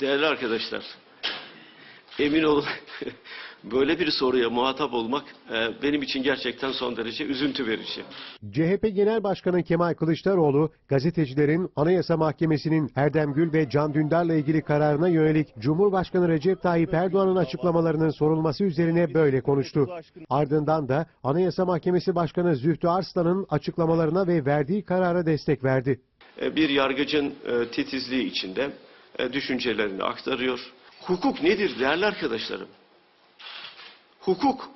Değerli arkadaşlar, emin olun böyle bir soruya muhatap olmak e, benim için gerçekten son derece üzüntü verici. CHP Genel Başkanı Kemal Kılıçdaroğlu, gazetecilerin Anayasa Mahkemesi'nin Erdem Gül ve Can Dündar'la ilgili kararına yönelik Cumhurbaşkanı Recep Tayyip Erdoğan'ın açıklamalarının sorulması üzerine böyle konuştu. Ardından da Anayasa Mahkemesi Başkanı Zühtü Arslan'ın açıklamalarına ve verdiği karara destek verdi. E, bir yargıcın e, titizliği içinde düşüncelerini aktarıyor. Hukuk nedir değerli arkadaşlarım? Hukuk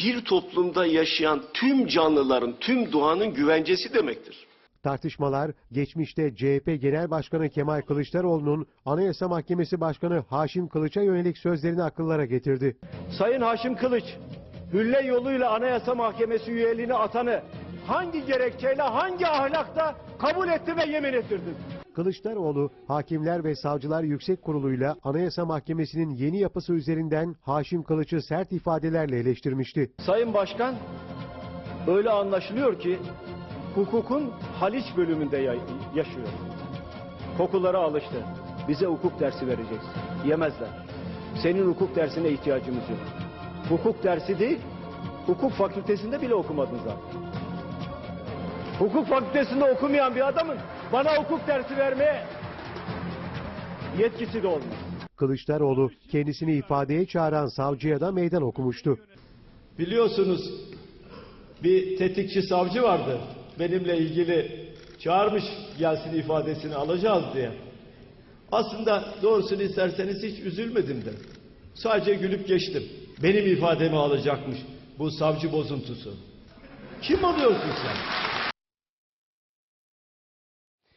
bir toplumda yaşayan tüm canlıların, tüm doğanın güvencesi demektir. Tartışmalar geçmişte CHP Genel Başkanı Kemal Kılıçdaroğlu'nun Anayasa Mahkemesi Başkanı Haşim Kılıç'a yönelik sözlerini akıllara getirdi. Sayın Haşim Kılıç, hülle yoluyla Anayasa Mahkemesi üyeliğine atanı hangi gerekçeyle, hangi ahlakta kabul etti ve yemin ettirdi? Kılıçdaroğlu, Hakimler ve Savcılar Yüksek Kurulu'yla Anayasa Mahkemesi'nin yeni yapısı üzerinden Haşim Kılıç'ı sert ifadelerle eleştirmişti. Sayın Başkan, öyle anlaşılıyor ki hukukun Haliç bölümünde ya- yaşıyor. Kokulara alıştı. Bize hukuk dersi vereceksin. Yemezler. Senin hukuk dersine ihtiyacımız yok. Hukuk dersi değil, hukuk fakültesinde bile okumadın zaten. Hukuk fakültesinde okumayan bir adamın bana hukuk dersi vermeye yetkisi de olmaz. Kılıçdaroğlu kendisini ifadeye çağıran savcıya da meydan okumuştu. Biliyorsunuz bir tetikçi savcı vardı. Benimle ilgili çağırmış gelsin ifadesini alacağız diye. Aslında doğrusunu isterseniz hiç üzülmedim de. Sadece gülüp geçtim. Benim ifademi alacakmış bu savcı bozuntusu. Kim oluyorsun sen?